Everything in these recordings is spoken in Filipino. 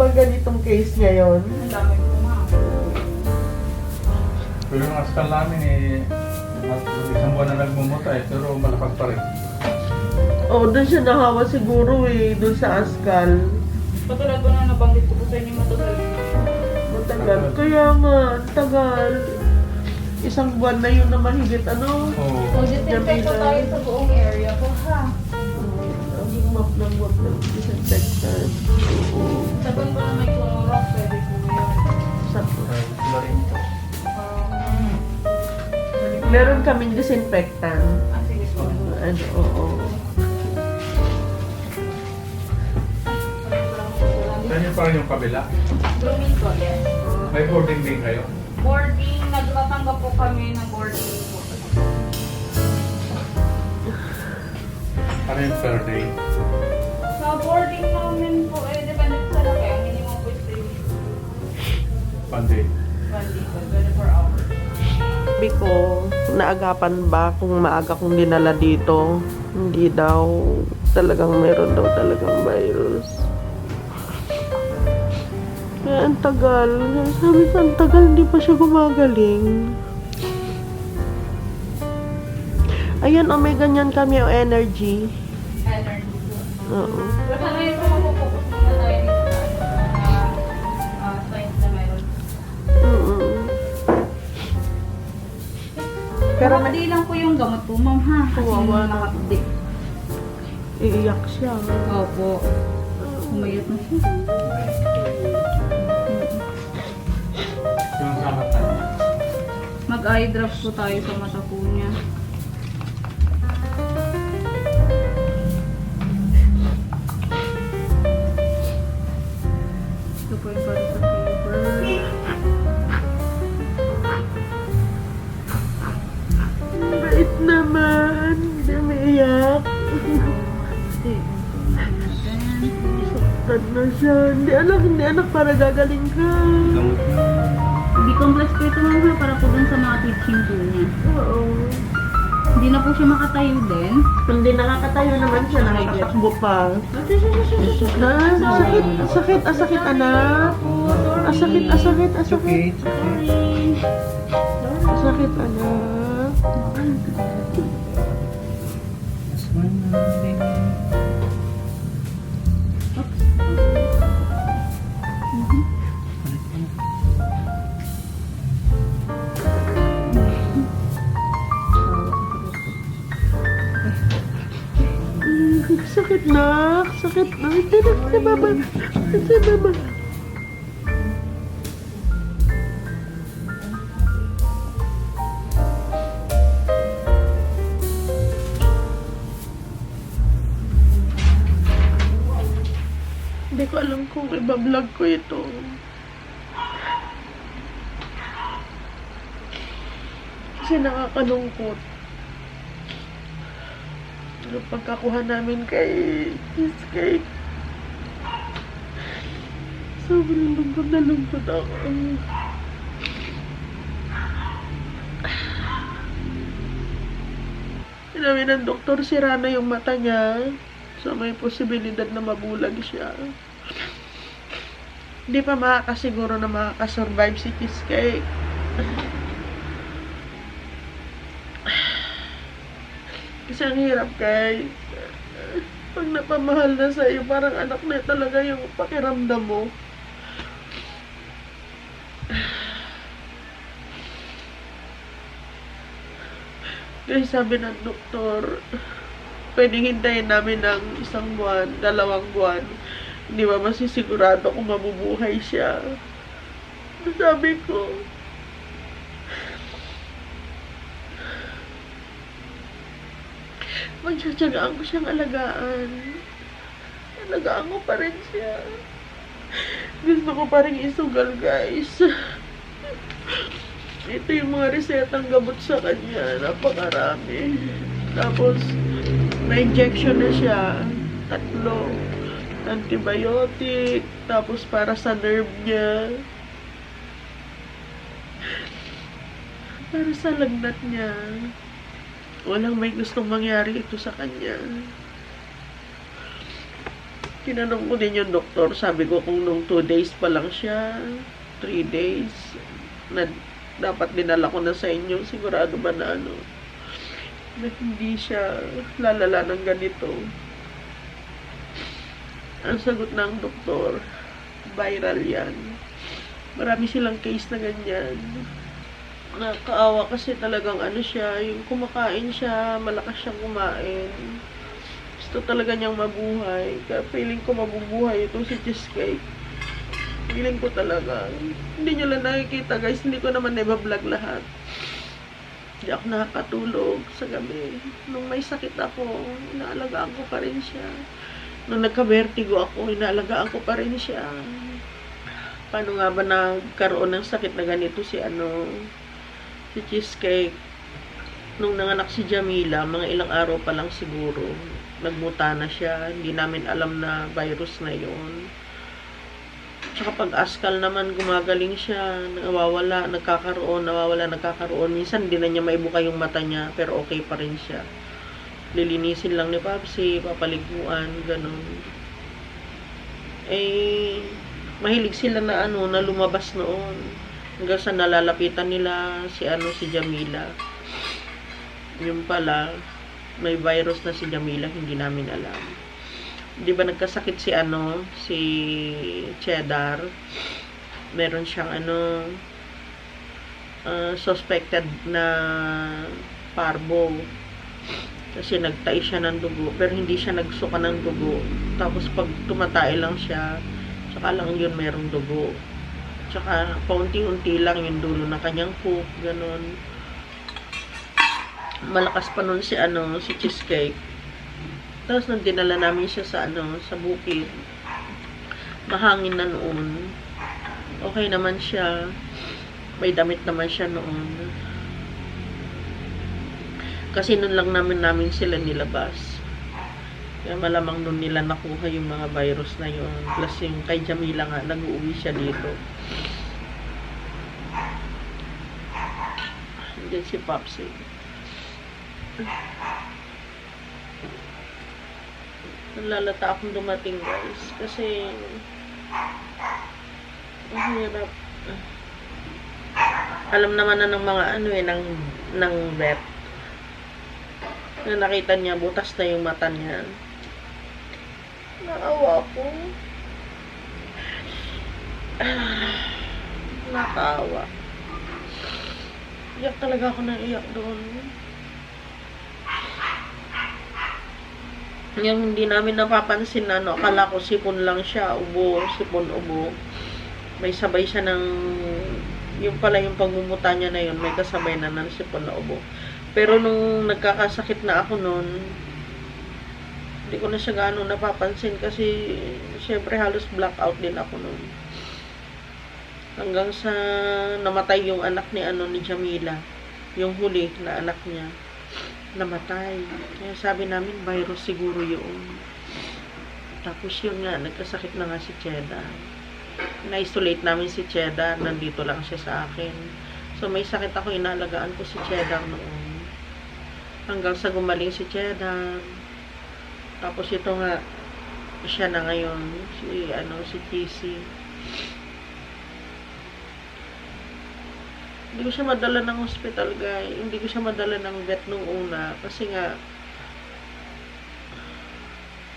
ba ganitong case ngayon? Ang dami ma'am. Pero yung askal namin eh, at isang buwan na nagmumuta eh, pero malapad pa rin. Oo, doon siya nahawa siguro eh, doon sa Askal. Patulad po na nabanggit ko po sa inyo matagal. Matagal. Kaya nga, ang tagal. Isang buwan na yun na mahigit, ano? Oo. Mag-disinfect po tayo sa buong area po ha. Ang map ng map ng disinfectant. Meron kaming disinfectant. ah, sige. Ano, oo. Saan yung parang yung kabila? Blooming po, yes. May boarding din kayo? Boarding, nagtatanggap po kami ng boarding po. Ano yung per day? Sa boarding namin po, eh, depende po sa laki. Ang minimum po is 3 One day. 24 hours. Ko, naagapan ba kung maaga kong dinala dito? Hindi daw. Talagang meron daw talagang virus. Kaya ang tagal. Sabi ko, ang tagal, hindi pa siya gumagaling. Ayan, oh, may ganyan kami, oh, energy. Energy. Oo. Pero may Nakapdi lang po yung gamot po, ma'am ha. Kasi Kawawa na. nakapdi. iiyak siya. Opo. Umayot na siya. Yung sa mata niya. Mag-eye drops po tayo sa mata po niya. Ito po yung Saktan na siya. Hindi anak, hindi anak para gagaling ka. Na. Decompress po ito ma'am ha, para po dun sa mga teaching po niya. Oo. Hindi na po siya makatayo din. Hindi nakakatayo naman siya. Nakakatakbo pa. Ah, sakit, sakit, ah, sakit anak. Ah, sakit, ah, sakit, ah, sakit. Ah, sakit anak. Sakit na, sakit na. Hindi na, si mama. Si mama. Kung ibablog ko ito. Kasi nakakalungkot. Yung pagkakuha namin kay Cheesecake. Sobrang lungkot na lungkot ako. Sinabi ng doktor, sira na yung mata niya. So may posibilidad na mabulag siya. Hindi pa makakasiguro na makakasurvive si Cheesecake. Kasi ang hirap guys. Pag napamahal na sa'yo, parang anak na talaga yung pakiramdam mo. Kasi sabi ng doktor, pwedeng hintayin namin ng isang buwan, dalawang buwan. Hindi ba masisigurado kung mabubuhay siya. Sabi ko, Magsasyagaan ko siyang alagaan. Alagaan ko pa rin siya. Gusto ko pa rin isugal, guys. Ito yung mga resetang gamot sa kanya. Napakarami. Tapos, may injection na siya. Tatlo. Antibiotic. Tapos, para sa nerve niya. Para sa lagnat niya. Walang may gustong mangyari ito sa kanya. Tinanong ko din yung doktor, sabi ko kung nung 2 days pa lang siya, 3 days, na dapat dinala ko na sa inyo, sigurado ba na ano, na hindi siya lalala ng ganito. Ang sagot ng doktor, viral yan. Marami silang case na ganyan. Nakakaawa kasi talagang ano siya, yung kumakain siya, malakas siyang kumain. Gusto talaga niyang mabuhay. Kaya feeling ko mabubuhay itong si Cheesecake. Feeling ko talaga. Hindi niyo lang nakikita guys, hindi ko naman neba-vlog lahat. Hindi ako nakakatulog sa gabi. Nung may sakit ako, inaalagaan ko pa rin siya. Nung nagka-vertigo ako, inaalagaan ko pa rin siya. Paano nga ba nagkaroon ng sakit na ganito si ano, si Cheesecake? Nung nanganak si Jamila, mga ilang araw pa lang siguro, nagmuta na siya. Hindi namin alam na virus na yon. Tsaka pag askal naman, gumagaling siya, nawawala, nagkakaroon, nawawala, nagkakaroon. Minsan, hindi na niya maibuka yung mata niya, pero okay pa rin siya. Lilinisin lang ni Papsi, papaliguan, ganun. Eh, mahilig sila na ano, na lumabas noon. Hanggang sa nalalapitan nila si ano, si Jamila. Yung pala, may virus na si Jamila, hindi namin alam. Di ba nagkasakit si ano, si Cheddar? Meron siyang ano, uh, suspected na parvo. Kasi nagtai siya ng dugo, pero hindi siya nagsuka ng dugo. Tapos pag tumatay lang siya, tsaka lang yun merong dugo. Tsaka paunti-unti lang yung dulo ng kanyang poop, ganun. Malakas pa nun si ano, si Cheesecake. Tapos nung dinala namin siya sa ano, sa bukid. Mahangin na noon. Okay naman siya. May damit naman siya noon. Kasi nun lang namin namin sila nilabas. Kaya malamang nun nila nakuha yung mga virus na yun. Plus yung kay Jamila nga, nag-uwi siya dito. Diyan si Popsy. Nalalata akong dumating guys. Kasi ang hirap. Alam naman na ng mga ano eh, ng, ng vet. Na nakita niya, butas na yung mata niya. Naawa ko. Nakaawa. Iyak talaga ako na iyak doon. Yung hindi namin napapansin na ano, akala ko sipon lang siya, ubo, sipon ubo. May sabay siya ng, yung pala yung pagmumuta niya na yun, may kasabay na ng sipon na ubo. Pero nung nagkakasakit na ako noon, hindi ko na siya gaano napapansin kasi syempre halos blackout din ako noon. Hanggang sa namatay yung anak ni ano ni Jamila, yung huli na anak niya namatay. Kaya sabi namin, virus siguro yun. Tapos yun nga, nagkasakit na nga si Cheddar. Na-isolate namin si Cheddar, nandito lang siya sa akin. So may sakit ako, inalagaan ko si Cheddar noon. Hanggang sa gumaling si Cheddar. Tapos ito nga, siya na ngayon, si, ano, si TC. Hindi ko siya madala ng hospital, guy. Hindi ko siya madala ng vet nung una. Kasi nga,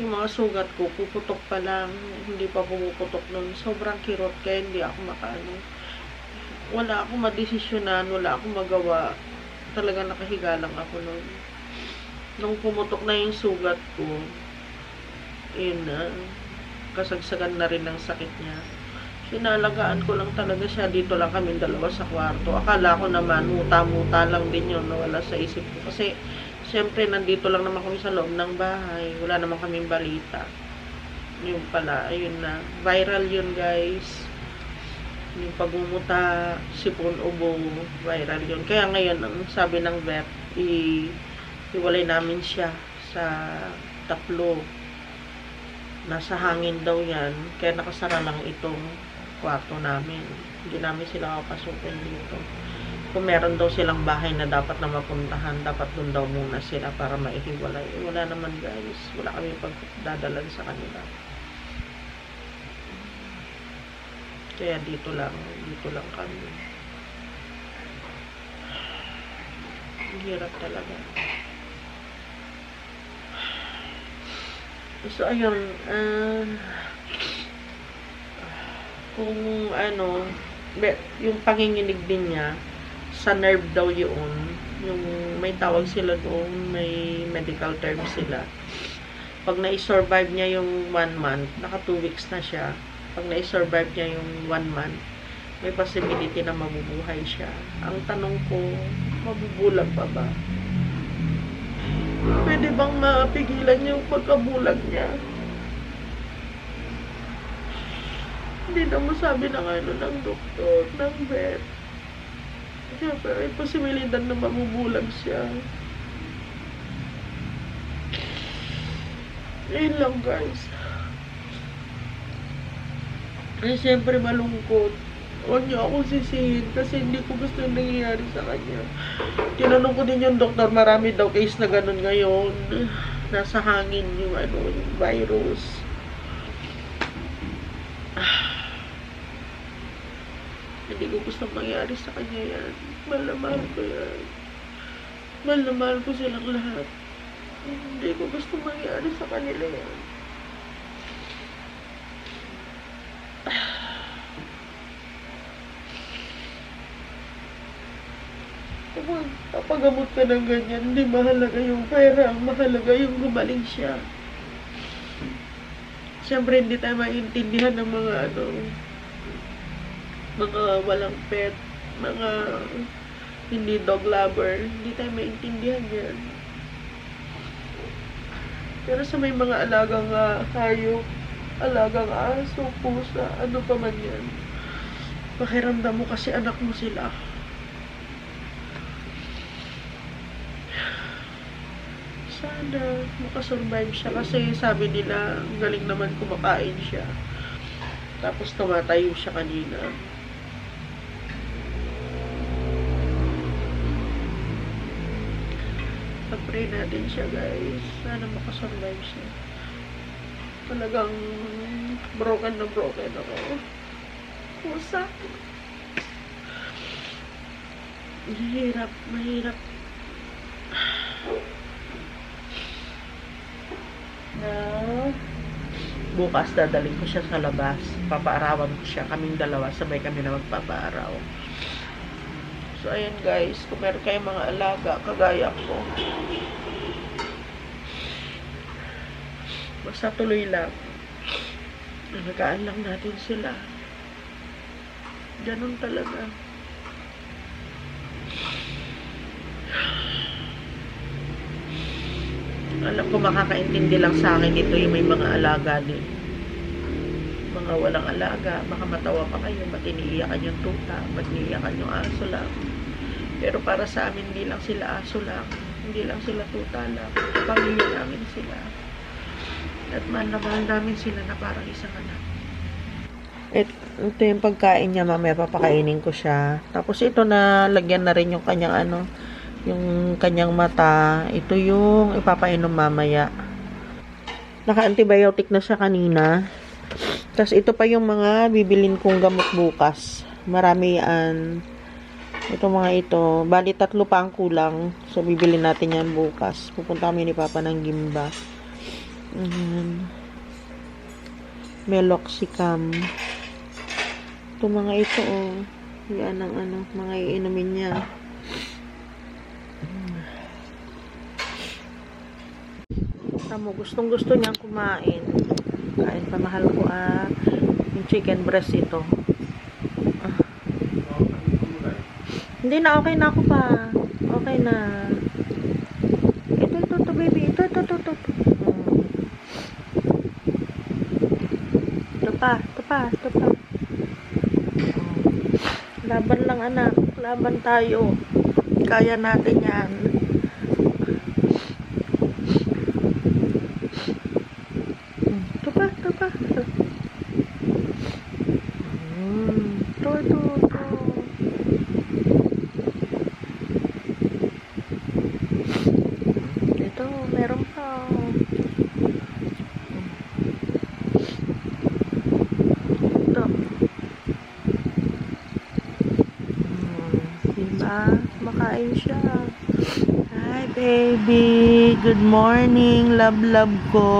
yung mga sugat ko, puputok pa lang. Hindi pa pumuputok nun. Sobrang kirot, kaya hindi ako makaano. Wala akong madesisyonan, wala akong magawa. Talaga nakahiga lang ako nun. Nung pumutok na yung sugat ko, yun na, kasagsagan na rin ng sakit niya. Sinalagaan ko lang talaga siya. Dito lang kami dalawa sa kwarto. Akala ko naman, muta-muta lang din yun. Nawala sa isip ko. Kasi, siyempre, nandito lang naman kami sa loob ng bahay. Wala naman kaming balita. Yung pala, ayun na. Viral yun, guys. Yung pagmumuta, sipon ubo, viral yun. Kaya ngayon, ang sabi ng vet, i iwalay namin siya sa taplo. Nasa hangin daw yan. Kaya nakasara lang itong kwarto namin. Hindi namin sila kapasukin dito. Kung meron daw silang bahay na dapat na mapuntahan, dapat doon daw muna sila para maihiwalay. Wala naman guys. Wala kami pagdadalan sa kanila. Kaya dito lang, dito lang kami. Hirap talaga. So, ayun, ah, kung ano, yung panginginig din niya, sa nerve daw yun, yung may tawag sila doon, may medical term sila. Pag na-survive niya yung one month, naka two weeks na siya, pag na-survive niya yung one month, may possibility na mabubuhay siya. Ang tanong ko, mabubulag pa ba? Pwede bang mapigilan yung pagkabulag niya? Hindi na masabi ng ano ng doktor, ng vet. Siyempre, may posibilidad na mabubulag siya. Ayun lang guys. Ay, siyempre malungkot. Huwag niyo ako sisihin kasi hindi ko gusto yung nangyayari sa kanya. Tinanong ko din yung doktor, marami daw case na ganun ngayon. Nasa hangin yung ano, yung virus. Hindi ko gusto mangyari sa kanya yan. Mahal na mahal ko yan. Mahal na mahal ko silang lahat. Hindi ko gusto mangyari sa kanila yan. Kapag papagamot ka ng ganyan, hindi mahalaga yung pera. Mahalaga yung gumaling siya. Siyempre, hindi tayo maintindihan ng mga ano, mga walang pet, mga hindi dog lover. Hindi tayo maintindihan yan. Pero sa may mga alagang uh, hayop, alagang aso, pusa, ano pa man yan. Pakiramdam mo kasi anak mo sila. Sana makasurvive siya kasi sabi nila galing naman kumakain siya. Tapos tumatayo siya kanina. Pag-pray natin siya guys. Sana makasurvive siya. Talagang broken na broken ako. Pusa. Mahirap, mahirap. Bukas dadaling ko siya sa labas. Papaarawan ko siya. Kaming dalawa, sabay kami na magpapaaraw. So, ayan guys, kung meron kayong mga alaga, kagaya ko. Basta tuloy lang. Alagaan lang natin sila. Ganun talaga. Alam ko makakaintindi lang sa akin ito yung may mga alaga din. Mga walang alaga, baka matawa pa kayo, ba't iniiyakan yung tuta, ba't iniiyakan yung aso lang. Pero para sa amin, hindi lang sila aso lang, hindi lang sila tuta lang, pamilya namin sila. At mahal na namin sila na parang isang anak. Et, ito yung pagkain niya, mamaya papakainin ko siya. Tapos ito na, lagyan na rin yung kanyang ano, yung kanyang mata. Ito yung ipapainom mamaya. Naka-antibiotic na siya kanina. Tapos ito pa yung mga bibilin kong gamot bukas. Marami yan. Ito mga ito. Bali tatlo pa ang kulang. So bibili natin yan bukas. Pupunta kami ni Papa ng Gimba. Ayan. Meloxicam. Ito mga ito oh. Yan ang ano, mga iinumin niya. Tamo, gustong gusto niyang kumain. Kain pa mahal ko ah. Yung chicken breast ito. Ah. Hindi na, okay na ako pa. Okay na. Ito, ito, ito, baby. Ito, ito, ito, ito. Hmm. Ito pa, ito pa, ito pa. Laban lang anak. Laban tayo. Kaya natin yan. Hmm, Ito pa, ito pa. Hmm. Ito, ito, ito. Ito, meron pa. Ito. Ayun siya. Hi, baby. Good morning. Love, love ko.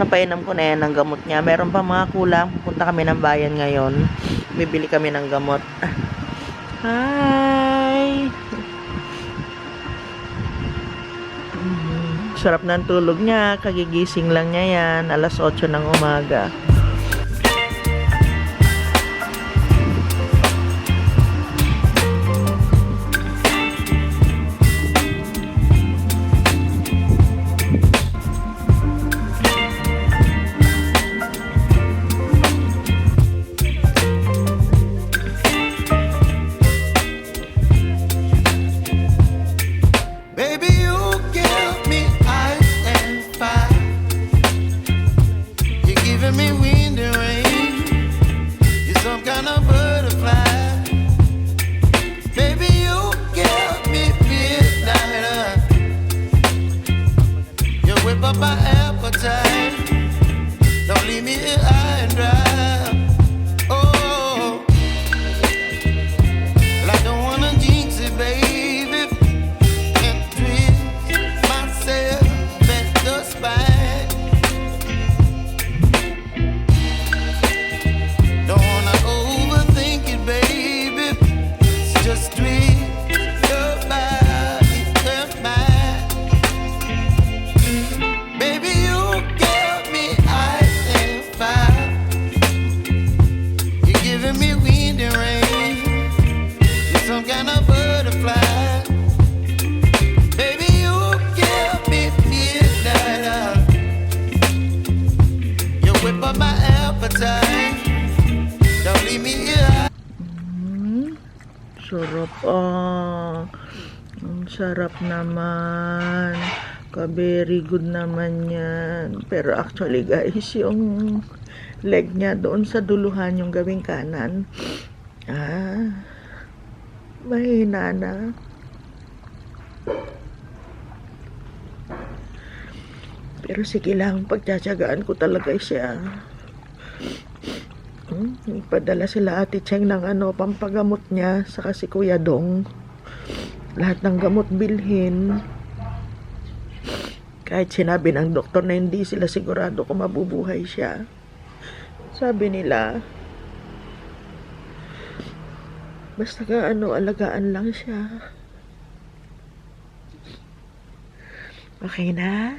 Napainom ko na yan ng gamot niya. Meron pa mga kulang. Pupunta kami ng bayan ngayon. Bibili kami ng gamot. Hi. Sarap ng tulog niya. Kagigising lang niya yan. Alas 8 ng umaga. Ka-very good naman yan. Pero actually guys, yung leg niya doon sa duluhan yung gawing kanan. Ah, mahina na. Pero sige lang, pagtsatsagaan ko talaga siya. Hmm, ipadala sila ate Cheng ng ano, pampagamot niya, saka si Kuya Dong. Lahat ng gamot bilhin. Kahit sinabi ng doktor na hindi sila sigurado kung mabubuhay siya. Sabi nila, basta ka ano, alagaan lang siya. Okay na?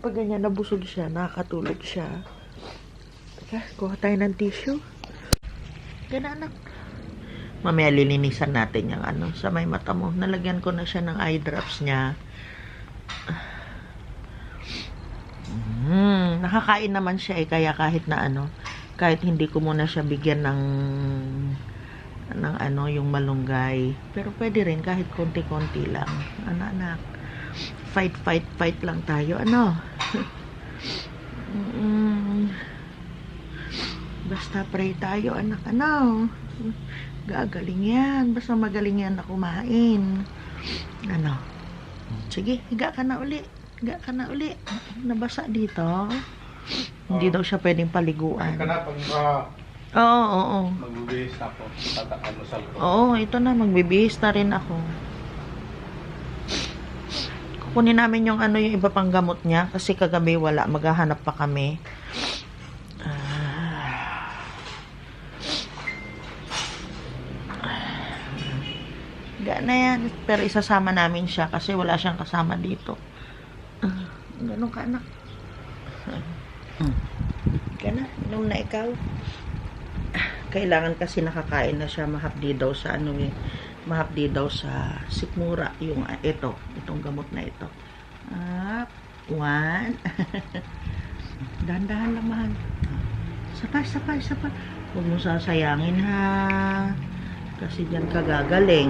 Pag ganyan nabusog siya, nakakatulog siya. Teka, kuha tayo ng tissue. Gana anak. Mamaya lilinisan natin yung ano, sa may mata mo. Nalagyan ko na siya ng eye drops niya. Mm, nakakain naman siya eh, kaya kahit na ano, kahit hindi ko muna siya bigyan ng ng ano, yung malunggay. Pero pwede rin kahit konti-konti lang. Anak-anak. Fight, fight, fight lang tayo. Ano? Mm, Basta pray tayo, anak. Ano? Gagaling yan. Basta magaling yan na kumain. Ano? Sige, higa ka na uli. Higa ka na uli. Nabasa dito. Hindi daw siya pwedeng paliguan. Ka na pag uh, Oo, oo, oo. magbibihis na ako. Sa ko. Oo, ito na. Magbibihis na rin ako. Kukunin namin yung ano yung iba pang gamot niya kasi kagabi wala. Maghahanap pa kami. Ah. Ga na yan. Pero isasama namin siya kasi wala siyang kasama dito. Ah, ganun ka anak. Hmm. Ka na, inom na ikaw. Kailangan kasi nakakain na siya mahapdi daw sa ano eh. Mahapdi daw sa sikmura yung ah, ito, itong gamot na ito. Up, one. Dahan-dahan lang mahal. Sapay, sapay, sapay. Huwag mo sasayangin ha. Kasi diyan ka gagaling.